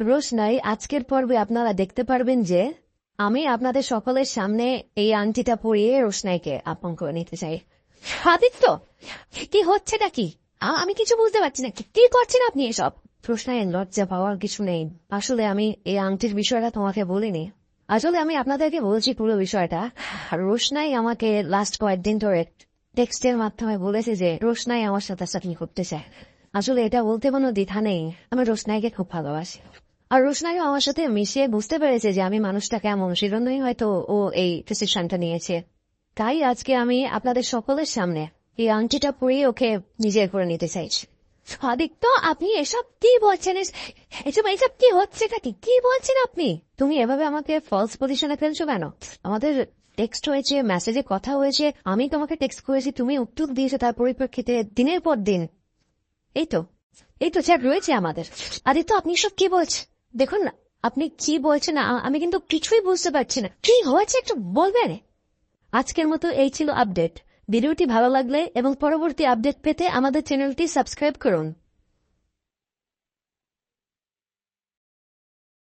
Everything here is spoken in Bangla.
রোশনাই, আজকের পর্বে আপনারা দেখতে পারবেন যে আমি আপনাদের সকলের সামনে এই আংটিটা পরিয়ে রোশনাইকে আপন করে নিতে চাই। আদিত্য, কি হচ্ছেটা কি? আমি কিছু বুঝতে পারছি না। কি- করছেন আপনি এসব? রোশনাই লজ্জা পাওয়ার কিছু নেই। আসলে আমি এই আংটির বিষয়টা তোমাকে বলিনি। আসলে আমি আপনাদেরকে বলছি পুরো বিষয়টা। রোশনাই আমাকে লাস্ট কয়েকদিন ধরে টেক্সটের মাধ্যমে বলেছে যে রোশনাই আমার সাথে চাকরি করতে চায়। আসলে এটা বলতে কোনো দ্বিধা নেই। আমি রোশনাইকে খুব ভালোবাসি। আর রোশনাইও আমার সাথে মিশিয়ে বুঝতে পেরেছে যে আমি মানুষটা কেমন। সেজন্যই হয়তো ও এই ডিসিশনটা নিয়েছে। তাই আজকে আমি আপনাদের সকলের সামনে এই আংটিটা পরিয়ে ওকে নিজের করে নিতে চাইছি। আপনি এসব কি বলছেন? এস- এসব কি হচ্ছে কি বলছেন আপনি? তুমি এভাবে আমাকে ফলস পজিশনে ফেলছো কেন? আমাদের টেক্সট হয়েছে মেসেজে কথা হয়েছে, আমি তোমাকে টেক্সট করেছি, তুমি উত্তর দিয়েছ তার পরিপ্রেক্ষিতে দিনের পর দিন। এই তো এই তো চ্যাট রয়েছে আমাদের। আদিত্য, আপনি সব কি বলছেন? দেখুন, আপনি কি বলছেন আমি কিন্তু কিছুই বুঝতে পারছি না। কি হয়েছে একটু বলবেন? আজকের মতো এই ছিল আপডেট। ভিডিওটি ভালো লাগলে এবং পরবর্তী আপডেট পেতে আমাদের চ্যানেলটি সাবস্ক্রাইব করুন।